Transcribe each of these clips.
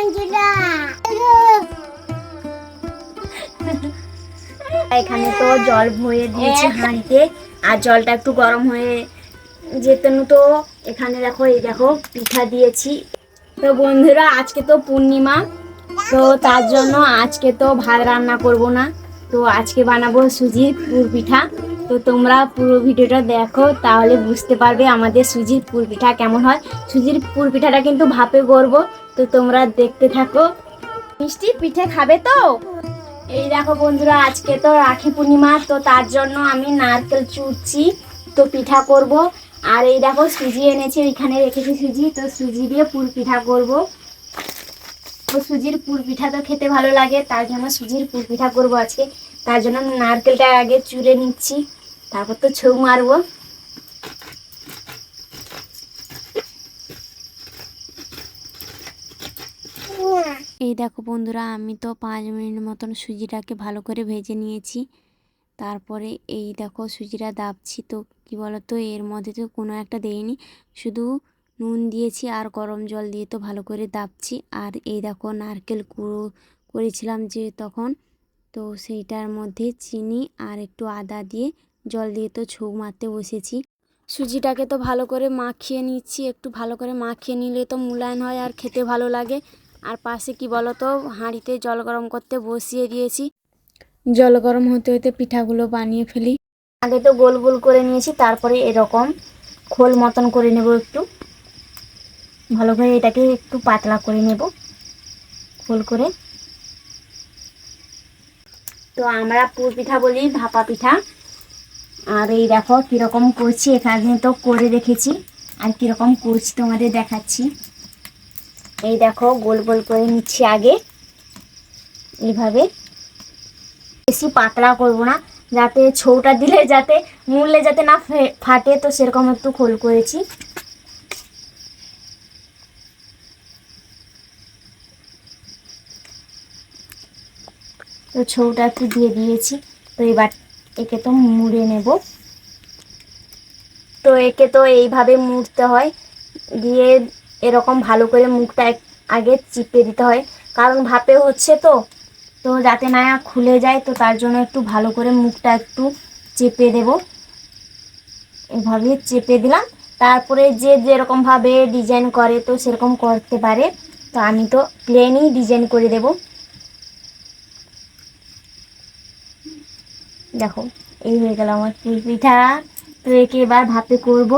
এখানে তো জল ভরে দিয়েছি হাঁড়িতে আর জলটা একটু গরম হয়ে যেতেন তো। এখানে দেখো এই দেখো পিঠা দিয়েছি। তো বন্ধুরা আজকে তো পূর্ণিমা তো তার জন্য আজকে তো ভাত রান্না করব না। তো আজকে বানাবো সুজির পুর পিঠা। তো তোমরা পুরো ভিডিওটা দেখো তাহলে বুঝতে পারবে আমাদের সুজির পুর পিঠা কেমন হয়। সুজির পুর পিঠাটা কিন্তু ভাপে করব তো তোমরা দেখতে থাকো। মিষ্টি পিঠে খাবে তো? এই দেখো বন্ধুরা, আজকে তো রাখি পূর্ণিমা, তো তার জন্য আমি নারকেল চুরছি, তো পিঠা করব। আর এই দেখো সুজি এনেছি এখানে রেখেছি সুজি, তো সুজি দিয়ে পুর পিঠা করব। তো সুজির পুর পিঠা তো খেতে ভালো লাগে, তার জন্য সুজির পুর পিঠা করব আজকে। তার জন্য নারকেলটা আগে চুরে নিচ্ছি, তারপর তো ছৌ মারবো। এই দেখো বন্ধুরা, আমি তো পাঁচ মিনিট মতন সুজিটাকে ভালো করে ভেজে নিয়েছি। তারপরে এই দেখো সুজিটা দাবছি তো, কি বলতো, এর মধ্যে তো কোনো একটা দেয়নি শুধু নুন দিয়েছি আর গরম জল দিয়ে তো ভালো করে দাবছি। আর এই দেখো নারকেল কুড়ো করেছিলাম যে তখন, তো সেইটার মধ্যে চিনি আর একটু আদা দিয়ে জল দিয়ে তো ছৌ মারতে বসেছি। সুজিটাকে তো ভালো করে মাখিয়ে নিচ্ছি, একটু ভালো করে মাখিয়ে নিলে তো মূলায়ন হয় আর খেতে ভালো লাগে। আর পাশে কি বলো তো হাঁড়িতে জল গরম করতে বসিয়ে দিয়েছি। জল গরম হতে হতে পিঠাগুলো বানিয়ে ফেলি। আগে তো গোল গোল করে নিয়েছি তারপরে এরকম খোল মতন করে নেব একটু। ভালো করে এটাকে একটু পাতলা করে নেব খোল করে। তো আমরা পুর পিঠা বলি ভাপা পিঠা। আর এই দেখো কীরকম করছি এখানে তো করে রেখেছি আর কীরকম করছি তোমাদের দেখাচ্ছি। এই দেখো, গোল গোল করে নিচ্ছি আগে। এইভাবে। বেশি পাতলা করব না, যাতে ছৌটা দিলে যাতে মুড়লে যাতে না ফাটে, তো সেরকম একটু খোল করেছি। তো ছৌটা একটু দিয়ে দিয়েছি, তো এবার একে তো মুড়ে নেব। তো একে তো এইভাবে মুড়তে হয়, দিয়ে এরকম ভালো করে মুখটা আগে চিপে দিতে হয়। কারণ ভাপে হচ্ছে তো তো যাতে না খুলে যায়, তো তার জন্য একটু ভালো করে মুখটা একটু চেপে দেব। এভাবে চেপে দিলাম। তারপরে যে যেরকমভাবে ডিজাইন করে, তো সেরকম করতে পারে। তো আমি তো প্লেনই ডিজাইন করে দেব। দেখো, এই হয়ে গেল আমার পিঠা। তো একে এবার ভাপে করব।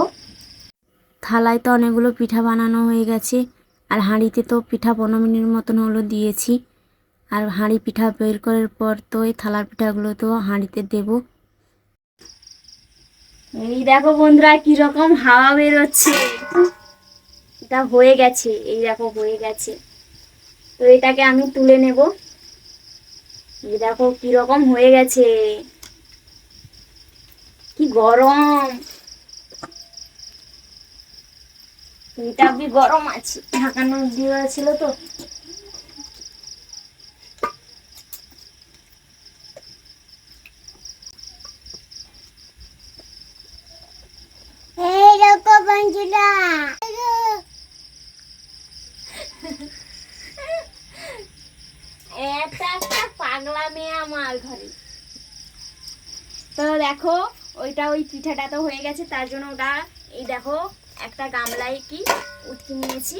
থালায় তো অনেকগুলো পিঠা বানানো হয়ে গেছে, আর হাঁড়িতে তো পিঠা পনেরো মিনিট মতন হলো দিয়েছি। আর হাঁড়ি পিঠা বের করার পর তো এই থালার পিঠাগুলো তো হাঁড়িতে দেবো। এই দেখো বন্ধুরা, কীরকম হাওয়া বেরোচ্ছে। এটা হয়ে গেছে, এই দেখো হয়ে গেছে। তো এটাকে আমি তুলে নেব। এই দেখো কীরকম হয়ে গেছে। কি গরম! এটা বি গরম আছে। ঢাকানো দিয়ে ছিল তো। পাগলা মেয়ে আমার ঘরে। তো দেখো ওইটা ওই পিঠাটা তো হয়ে গেছে তার জন্য ওটা এই দেখো একটা গামলায় কি উঠকে নিয়েছি।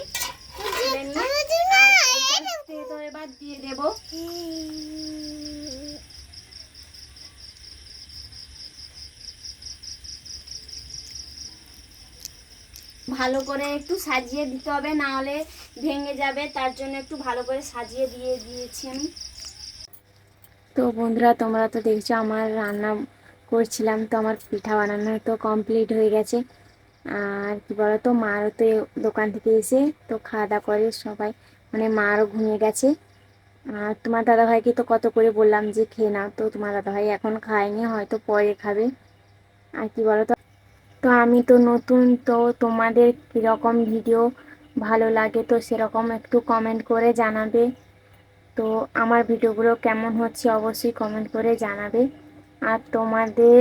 তো এবার দিয়ে দেবো। ভালো করে একটু সাজিয়ে দিতে হবে, না হলে ভেঙে যাবে। তার জন্য একটু ভালো করে সাজিয়ে দিয়ে দিয়েছি আমি। তো বন্ধুরা, তোমরা তো দেখছ, আমার রান্না করছিলাম, তো আমার পিঠা বানানো তো কমপ্লিট হয়ে গেছে। আর কি বলো তো মারও তো দোকান থেকে এসে তো খাওয়া দাওয়া করে সবাই। মানে মারও ঘুমিয়ে গেছে। আর তোমার দাদাভাইকে তো কত করে বললাম যে খেয়ে নাও, তো তোমার দাদাভাই এখন খায়নি, হয়তো পরে খাবে। আর কি বলো তো আমি তো নতুন, তো তোমাদের কীরকম ভিডিও ভালো লাগে তো সেরকম একটু কমেন্ট করে জানাবে। তো আমার ভিডিওগুলো কেমন হচ্ছে অবশ্যই কমেন্ট করে জানাবে। আর তোমাদের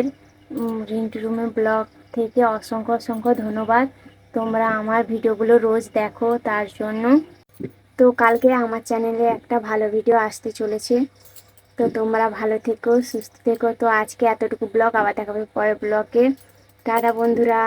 রিন্টু রুমের ব্লগ থেকে অসংখ্য অসংখ্য ধন্যবাদ। তোমরা আমার ভিডিওগুলো রোজ দেখো, তার জন্য। তো কালকে আমার চ্যানেলে একটা ভালো ভিডিও আসতে চলেছে। তো তোমরা ভালো থেকো, সুস্থ থেকো। তো আজকে এতটুকু ব্লগ, আবার দেখাবে পরের ব্লগে। টাটা বন্ধুরা।